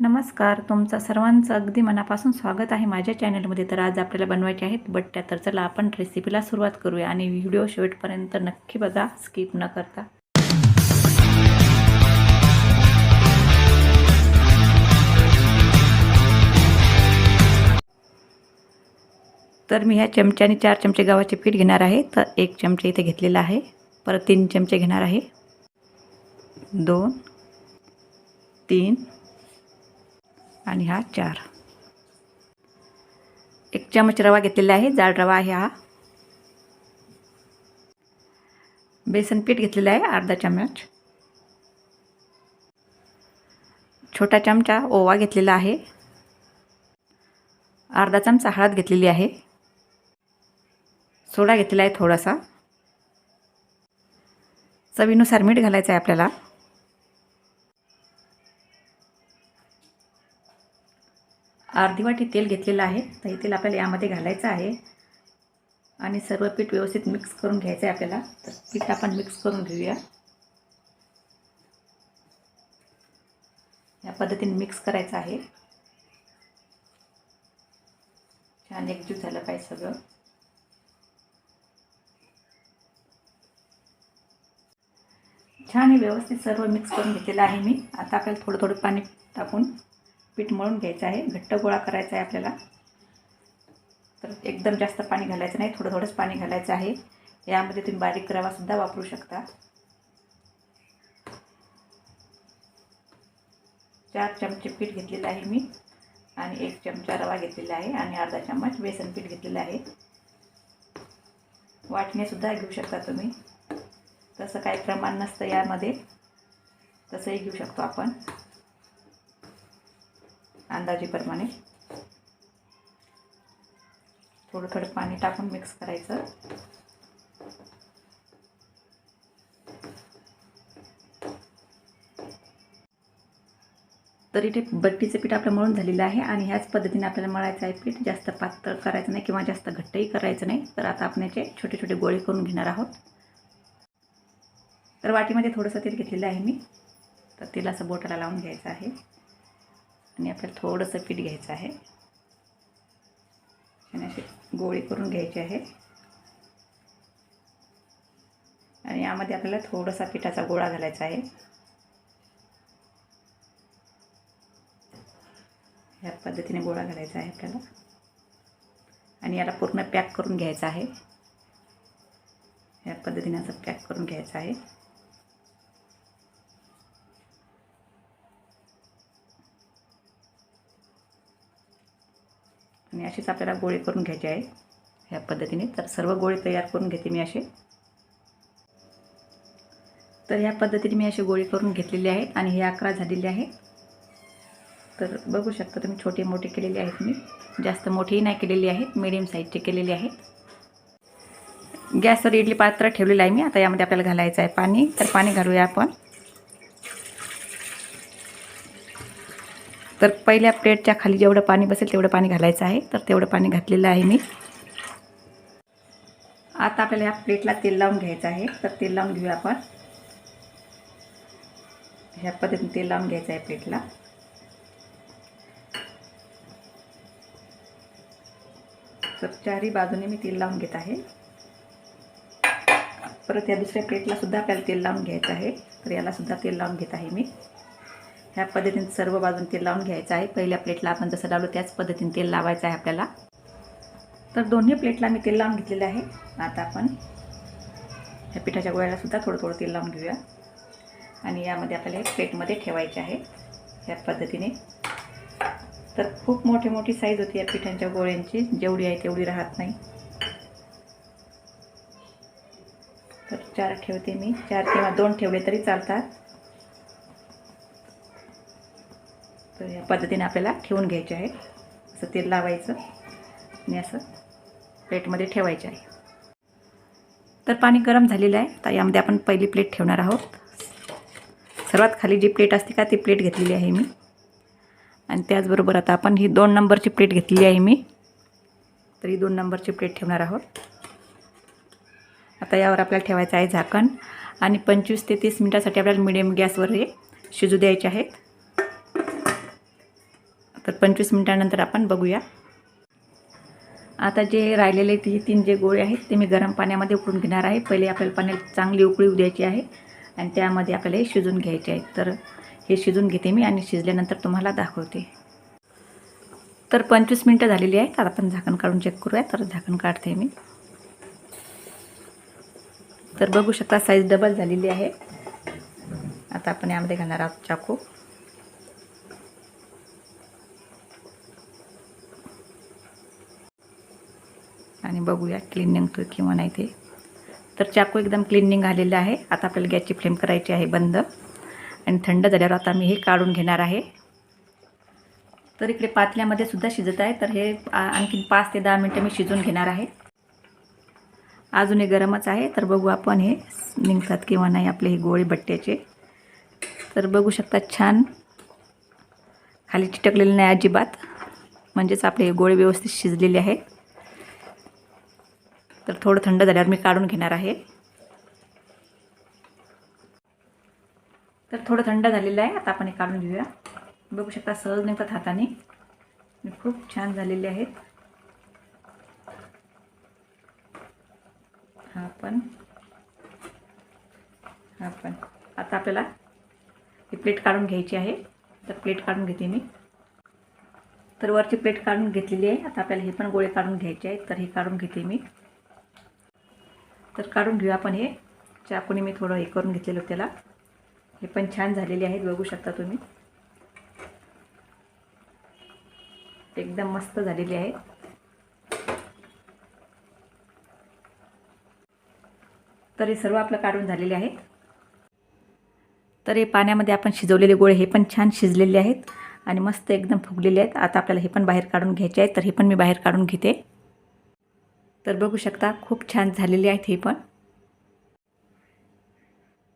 नमस्कार तुमचं सर्वांचं अगदी मनापासून स्वागत आहे माझ्या चॅनलमध्ये. तर आज आपल्याला बनवायचे आहेत बट्ट्या. तर चला आपण रेसिपीला सुरुवात करूया आणि व्हिडिओ शेवटपर्यंत नक्की बघा स्किप न करता. तर मी ह्या चमच्याने चार चमचे गव्हाचे पीठ घेणार आहे. तर एक चमचे इथे घेतलेला आहे. परत तीन चमचे घेणार आहे. दोन तीन आणि हा चार. एक चमच रवा घेतलेला आहे जाड रवा आहे हा. बेसन पीठ घेतलेलं आहे अर्धा चमच. छोटा चमचा ओवा घेतलेला आहे. अर्धा चमचा हळद घेतलेली आहे. सोडा घेतलेला आहे थोडासा. चवीनुसार मीठ घालायचं आहे आपल्याला. अर्धी वाटी तेल घेतलेलं आहे. तर हे तेल आपल्याला यामध्ये घालायचं आहे. आणि सर्व पीठ व्यवस्थित मिक्स करून घ्यायचं आहे आपल्याला. तर पीठ आपण मिक्स करून घेऊया. या पद्धतीने मिक्स करायचं आहे. छान एकजीव झालं पाहिजे सगळं. छान हे व्यवस्थित सर्व मिक्स करून घेतलेलं आहे मी. आता आपल्याला थोडं थोडं पाणी टाकून पीठ मळून घ्यायचं आहे. घट्ट गोळा करायचा आहे आपल्याला. तर एकदम जास्त पाणी घालायचं नाही. थोडं थोडंच पाणी घालायचं आहे. यामध्ये तुम्ही बारीक रवासुद्धा वापरू शकता. चार चमचे पीठ घेतलेलं आहे मी. आणि एक चमचा रवा घेतलेला आहे. आणि अर्धा चम्मच बेसन पीठ घेतलेलं आहे. वाटणेसुद्धा घेऊ शकता तुम्ही. तसं काही प्रमाण नसतं यामध्ये. तसंही घेऊ शकतो आपण. अंदाजेप्रमाणे. थोडं थोडं पाणी टाकून मिक्स करायचं. तर इथे बट्टीचं पीठ आपलं मळून झालेलं आहे आणि ह्याच पद्धतीने आपल्याला मळायचं आहे पीठ. जास्त पातळ करायचं नाही किंवा जास्त घट्टही करायचं नाही. तर आता आपण याचे छोटे छोटे गोळे करून घेणार आहोत. तर वाटीमध्ये थोडंसं तेल घेतलेलं आहे मी. तर तेल असं बोटाला लावून घ्यायचं आहे. आणि आपल्याला थोडंसं पीठ घ्यायचं आहे. आणि असे गोळी करून घ्यायची आहे. आणि यामध्ये आपल्याला थोडासा पिठाचा गोळा घालायचा आहे. ह्या पद्धतीने गोळा घालायचा आहे आपल्याला. आणि याला पूर्ण पॅक करून घ्यायचं आहे. ह्या पद्धतीने असं पॅक करून घ्यायचं आहे. आणि असेच आपल्याला गोळे करून घ्यायचे आहे. ह्या पद्धतीने. तर सर्व गोळे तयार करून घेते मी असे. तर ह्या पद्धतीने मी असे गोळे करून घेतलेले आहेत आणि हे अकरा झालेले आहे. तर बघू शकता तुम्ही छोटे मोठे केलेले आहेत मी. जास्त मोठेही नाही केलेले आहेत मिडियम साईजचे केलेले आहेत. गॅसवर इडली पात्र ठेवलेलं आहे मी. आता यामध्ये आपल्याला घालायचं आहे पाणी. तर पाणी घालूया आपण. तर पहिल्या प्लेटच्या खाली जेवढं पाणी बसेल तेवढं पाणी घालायचं आहे. तर तेवढं पाणी घातलेलं आहे मी. आता आपल्याला या प्लेटला तेल लावून घ्यायचं आहे. तर तेल लावून घेऊया आपण. ह्या पद्धतीने तेल लावून घ्यायचं आहे प्लेटला. तर चारही बाजूने मी तेल लावून घेत आहे. परत या दुसऱ्या प्लेटला सुद्धा आपल्याला तेल लावून घ्यायचं आहे. तर याला सुद्धा तेल लावून घेत आहे मी. ह्या पद्धतीने सर्व बाजून तेल लावून घ्यायचं आहे. पहिल्या प्लेटला आपण जसं लावलो त्याच पद्धतीने तेल लावायचं आहे आपल्याला. तर दोन्ही प्लेटला मी तेल लावून घेतलेलं आहे. आता आपण ह्या पिठाच्या गोळ्याला सुद्धा थोडं थोडं तेल लावून घेऊया. आणि यामध्ये आपल्याला हे प्लेटमध्ये ठेवायचे आहे. ह्या पद्धतीने. तर खूप मोठी मोठी साईज होती या पिठांच्या गोळ्यांची. जेवढी आहे तेवढी राहत नाही. तर चार ठेवते मी. चार किंवा दोन ठेवले तरी चालतात. तर या पद्धतीने आपल्याला ठेवून घ्यायचे आहे. असं तेल लावायचं आणि असं प्लेटमध्ये ठेवायचे आहे. तर पाणी गरम झालेलं आहे. तर यामध्ये आपण पहिली प्लेट ठेवणार आहोत. सर्वात खाली जी प्लेट असते का ती प्लेट घेतलेली आहे मी. आणि त्याचबरोबर आता आपण ही दोन नंबरची प्लेट घेतलेली आहे मी. तर ही दोन नंबरची प्लेट ठेवणार आहोत. आता यावर आपल्याला ठेवायचं आहे झाकण. आणि पंचवीस ते तीस मिनटासाठी आपल्याला मिडियम गॅसवर हे शिजू द्यायचे आहेत. तर पंचवीस मिनटानंतर आपण बघूया. आता जे राहिलेले ती तीन जे गोळे आहेत ते मी गरम पाण्यामध्ये उकळून घेणार आहे. पहिले आपल्याला पाण्याला चांगली उकळी येऊ द्यायची आहे आणि त्यामध्ये आपल्याला हे शिजून घ्यायचे आहेत तर हे शिजून घेते मी आणि शिजल्यानंतर तुम्हाला दाखवते. तर पंचवीस मिनटं झालेली आहेत. आता आपण झाकण काढून चेक करूया. तर झाकण काढते मी. तर बघू शकता साईज डबल झालेली आहे. आता आपण यामध्ये घालणार आहोत चाकू. आणि बघूया क्लीन निघतो किंवा नाही ते. तर चाकू एकदम क्लीन निघालेलं आहे. आता आपल्याला गॅसची फ्लेम करायची आहे बंद. आणि थंड झाल्यावर आता मी हे काढून घेणार आहे. तर इकडे पातल्यामध्ये सुद्धा शिजत आहे. तर हे आणखी आणखीन पाच ते दहा मिनटं मी शिजून घेणार आहे. अजूनही गरमच आहे. तर बघू आपण हे निघतात किंवा नाही आपले हे गोळे बट्ट्याचे. तर बघू शकता छान. खाली चिटकलेले नाही अजिबात. म्हणजेच आपले हे गोळे व्यवस्थित शिजलेले आहेत तर थोडं थंड झाल्यावर मी काढून घेणार आहे. तर थोडं थंड झालेलं आहे आता आपण हे काढून घेऊया. बघू शकता सहज निघतात हाताने. खूप छान झालेले आहेत. हा पण. हा पण. आता आपल्याला ही प्लेट काढून घ्यायची आहे. तर प्लेट काढून घेते मी. तर वरची प्लेट काढून घेतलेली आहे. आता आपल्याला हे पण गोळे काढून घ्यायचे आहेत तर हे काढून घेते मी. तर काढून घेऊ आपण हे. चाकूने मी थोडं हे करून घेतलेलं त्याला. हे पण छान झालेले आहेत बघू शकता तुम्ही. एकदम मस्त झालेली आहे तर हे सर्व आपलं काढून झालेले आहेत. तर हे पाण्यामध्ये आपण शिजवलेले गोळे हे पण छान शिजलेले आहेत आणि मस्त एकदम फुगलेले आहेत. आता आपल्याला हे पण बाहेर काढून घ्यायचे आहेत. तर हे पण मी बाहेर काढून घेते. तर बघू शकता खूप छान झालेले आहेत हे पण.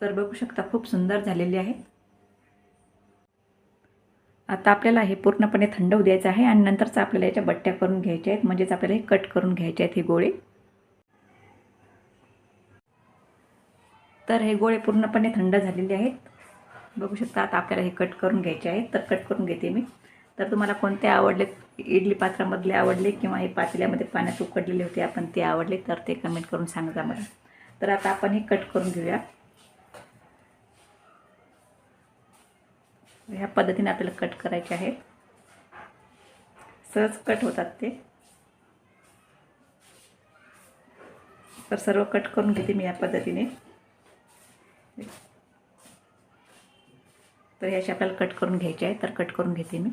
तर बघू शकता खूप सुंदर झालेली आहे. आता आपल्याला हे पूर्णपणे थंड होऊ द्यायचं आहे आणि नंतरच आपल्याला याच्या बट्ट्या करून घ्यायच्या आहेत. म्हणजेच आपल्याला हे कट करून घ्यायचे आहेत हे गोळे. तर हे गोळे पूर्णपणे थंड झालेले आहेत. बघू शकता आता आपल्याला हे कट करून घ्यायचे आहेत. तर कट करून घेते मी. तर तुम्हाला कोणते आवडले? इडली पात्रामधले आवडले किंवा हे पातेल्यामध्ये पाण्यात उकडलेले होते आपण ते आवडले तर ते कमेंट करून सांगा मला तर आता आपण हे कट करून घेऊया. ह्या पद्धतीने आपल्याला कट करायचे आहे. सहज कट होतात ते. तर सर्व कट करून घेते मी या पद्धतीने. तर ह्याचे आपल्याला कट करून घ्यायचे आहे तर कट करून घेते मी.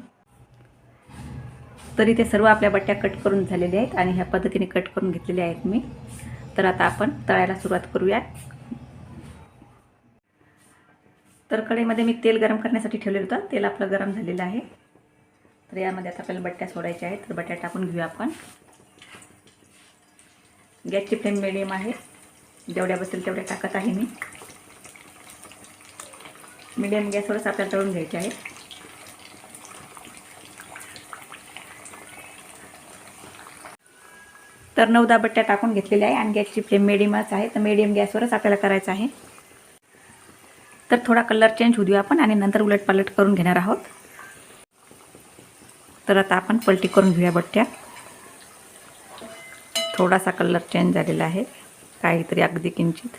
तरी ते सर्व आपल्या बट्ट्या कट करून झालेल्या आहेत आणि ह्या पद्धतीने कट करून घेतलेल्या आहेत मी. तर आता आपण तळायला सुरुवात करूयात. तर कढईमध्ये मी तेल गरम करण्यासाठी ठेवलेलं होतं. तेल आपलं गरम झालेलं आहे. तर यामध्ये आता आपल्याला बट्ट्या सोडायच्या आहेत. तर बट्ट्या टाकून घेऊया आपण. गॅसची फ्लेम मिडियम आहे. जेवढ्या बसेल तेवढ्या टाकत आहे मी. मिडियम गॅसवरच आपल्याला तळून घ्यायचे आहेत तर नऊदा बट्ट्या टाकून घेतलेल्या आहे. आणि गॅसची फ्लेम मिडियमच आहे. तर मिडियम गॅसवरच आपल्याला करायचं आहे. तर थोडा कलर चेंज होऊ देऊ आपण आणि नंतर उलटपालट करून घेणार आहोत. तर आता आपण पलटी करून घेऊया बट्ट्या. थोडासा कलर चेंज झालेला आहे. काहीतरी अगदी किंचित.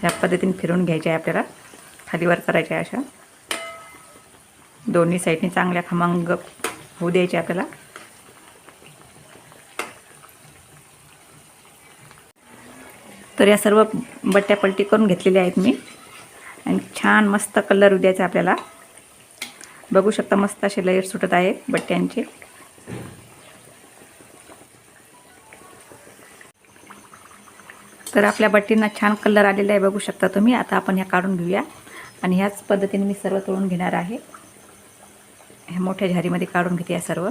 ह्या पद्धतीने फिरून घ्यायच्या आहे आपल्याला. खालीवर करायच्या आहे अशा. दोन्ही साईडने चांगल्या खमंग होऊ द्यायचे आपल्याला. तर या सर्व बट्ट्या पलटी करून घेतलेल्या आहेत मी. आणि छान मस्त कलर येऊ द्यायचा आपल्याला. बघू शकता मस्त असे लयर सुटत आहे बट्ट्यांचे. तर आपल्या बट्टींना छान कलर आलेला आहे बघू शकता तुम्ही. आता आपण ह्या काढून घेऊया. आणि ह्याच पद्धतीने मी सर्व तळून घेणार आहे. ह्या मोठ्या झारीमध्ये काढून घेते या सर्व.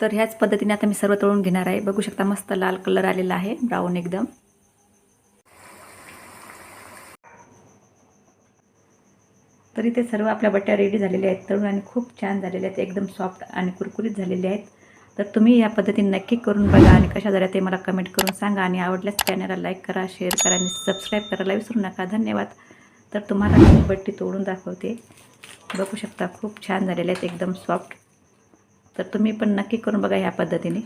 तर ह्याच पद्धतीने आता मी सर्व तळून घेणार आहे. बघू शकता मस्त लाल कलर आलेला आहे ब्राऊन एकदम. तर इथे सर्व आपल्या बट्ट्या रेडी झालेल्या आहेत. तळून आणि खूप छान झालेल्या आहेत. एकदम सॉफ्ट आणि कुरकुरीत झालेल्या आहेत. तर तुम्ही या पद्धतीने नक्की करून बघा आणि कशा झाल्या ते मला कमेंट करून सांगा. आणि आवडल्यास चॅनलला लाईक करा शेअर करा आणि सबस्क्राईब करायला विसरू नका. धन्यवाद. तर तुम्हाला मी बट्टी तोडून दाखवते. बघू शकता खूप छान झालेले आहेत एकदम सॉफ्ट तर तुम्ही पण नक्की करून बघा ह्या पद्धतीने.